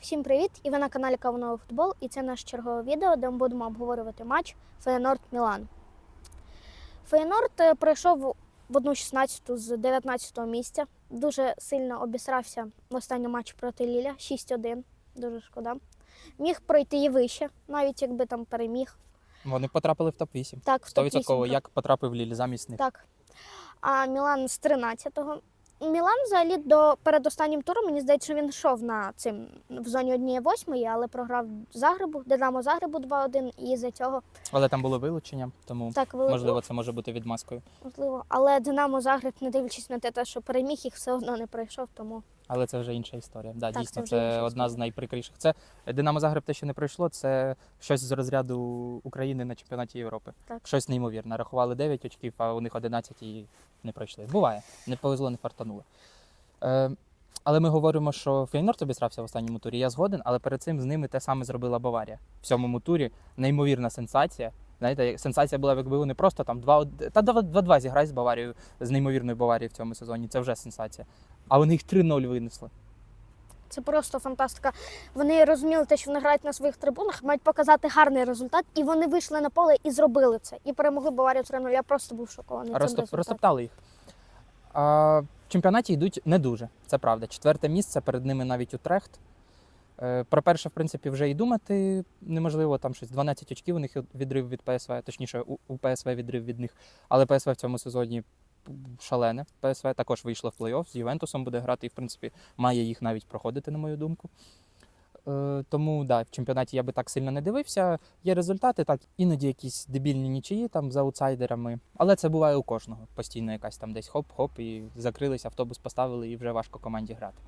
Всім привіт! І ви на каналі Кавуновий футбол. І це наше чергове відео, де ми будемо обговорювати матч Фейнорд Мілан. Фейнорд е, пройшов в 1-16 з 19 місця. Дуже сильно обісрався в останньому матчі проти Ліля 6-1. Дуже шкода. Міг пройти і вище, навіть якби там переміг. Вони потрапили в топ-8. Так, в топ-8 100% як потрапив Лілі замість них. Так. А Мілан з 13-го. Мілан взагалі до перед останнім туром, мені здається, що він йшов на цим в зоні 1-8, але програв Загребу, Динамо Загребу 2-1, і за цього Але там було вилучення, тому так вилетіло. можливо це може бути відмазкою. Можливо. Але Динамо Загреб, не дивлячись на те, що переміг, їх все одно не пройшов, тому Але це вже інша історія. Да, Так, дійсно, це це, одна з найприкріших. Це Динамо Загреб те, що не пройшло, це щось з розряду України на чемпіонаті Європи. Так. Щось неймовірне. Рахували 9 очків, а у них 11 і не пройшли. Буває, не повезло, не фартануло. Е, але ми говоримо, що Фейнорд обісрався в останньому турі. Я згоден, але перед цим з ними те саме зробила Баварія. В сьомому турі неймовірна сенсація. Знаєте, сенсація була, якби вони просто там 2 та 2-2 зіграють з Баварією, з неймовірною Баварією в цьому сезоні. Це вже сенсація. А вони їх 3-0 винесли. це просто фантастика. Вони розуміли те, що вони грають на своїх трибунах, мають показати гарний результат, і вони вийшли на поле і зробили це. І перемогли Баварію 3-0. Я просто був шокований. Розтоп, результатом. розтоптали їх. А, в чемпіонаті йдуть не дуже, це правда. Четверте місце, перед ними навіть Утрехт. Е, Про перше, в принципі, вже і думати неможливо. Там щось 12 очків у них відрив від ПСВ, точніше, у, ПСВ відрив від них. Але ПСВ в цьому сезоні шалене. ПСВ також вийшло в плей-офф, з Ювентусом буде грати і, в принципі, має їх навіть проходити, на мою думку. Е, Тому да, в чемпіонаті я би так сильно не дивився. Є результати, так, іноді якісь дебільні нічиї там за аутсайдерами. Але це буває у кожного. Постійно якась там десь хоп-хоп, і закрились, автобус поставили, і вже важко команді грати.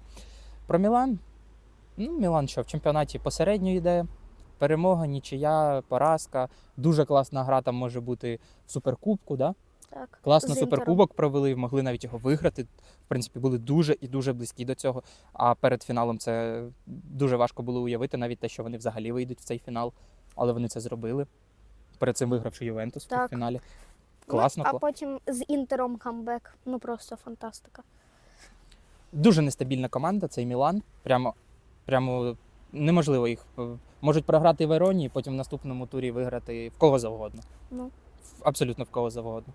Про Мілан. Ну, Мілан що в чемпіонаті посередньо йде. Перемога, нічия, поразка. Дуже класна гра там може бути в суперкубку. Да? Так. Класно суперкубок провели, могли навіть його виграти. В принципі, були дуже і дуже близькі до цього. А перед фіналом це дуже важко було уявити, навіть те, що вони взагалі вийдуть в цей фінал. Але вони це зробили. Перед цим вигравши Ювентус в Так. фіналі. Класно, Ну, а потім з Інтером камбек. Ну просто фантастика. Дуже нестабільна команда, цей Мілан. Прямо, прямо неможливо їх. е, Можуть програти в Іронії, потім в наступному турі виграти в кого завгодно. Ну. Абсолютно в кого завгодно.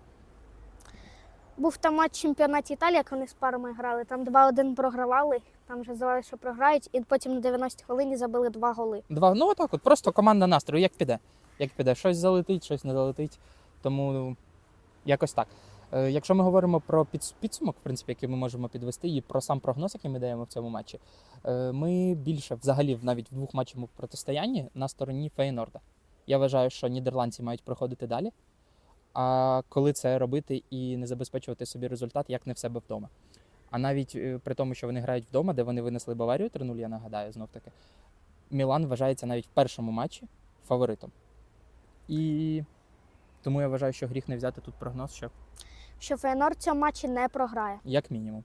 Був там матч чемпіонаті Італії, як вони з парами грали. Там 2-1 програвали, там вже здавалося, що програють, і потім на 90 хвилині забили два голи. Два. Ну отак, от просто команда настрою, як піде. Як піде, щось залетить, щось не залетить. Тому ну, якось так. Е, якщо ми говоримо про підсумок, в принципі, який ми можемо підвести, і про сам прогноз, який ми даємо в цьому матчі, е, ми більше взагалі навіть в двох матчах протистоянні на стороні Фейнорда. Я вважаю, що нідерландці мають проходити далі. А коли це робити і не забезпечувати собі результат, як не в себе вдома. А навіть е, при тому, що вони грають вдома, де вони винесли Баварію 3-0, я нагадаю, знов таки. Мілан вважається навіть в першому матчі фаворитом. І тому я вважаю, що гріх не взяти тут прогноз, що Що Фейнорд в цьому матчі не програє. як мінімум.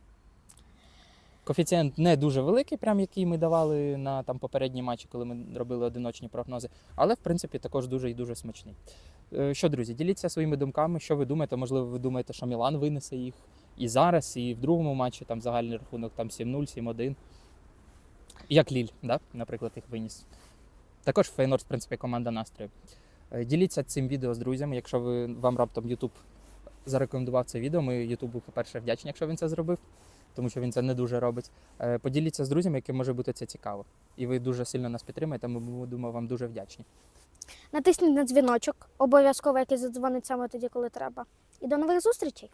Коефіцієнт не дуже великий, прям який ми давали на там попередні матчі, коли ми робили одиночні прогнози, але в принципі також дуже і дуже смачний. Е, Що, друзі, діліться своїми думками, що ви думаєте? Можливо, ви думаєте, що Мілан винесе їх і зараз, і в другому матчі там загальний рахунок там 7-0, 7-1. Як Ліль, да? наприклад, їх виніс. Також Фейнорд, в принципі, команда настрою. Е, Діліться цим відео з друзями. Якщо ви вам раптом YouTube зарекомендував це відео, ми Ютубу, по-перше, вдячні, якщо він це зробив, тому що він це не дуже робить. Е, Поділіться з друзями, яким може бути це цікаво. І ви дуже сильно нас підтримаєте. Ми будемо вам дуже вдячні. Натисніть на дзвіночок, обов'язково який задзвонить саме тоді, коли треба. І до нових зустрічей!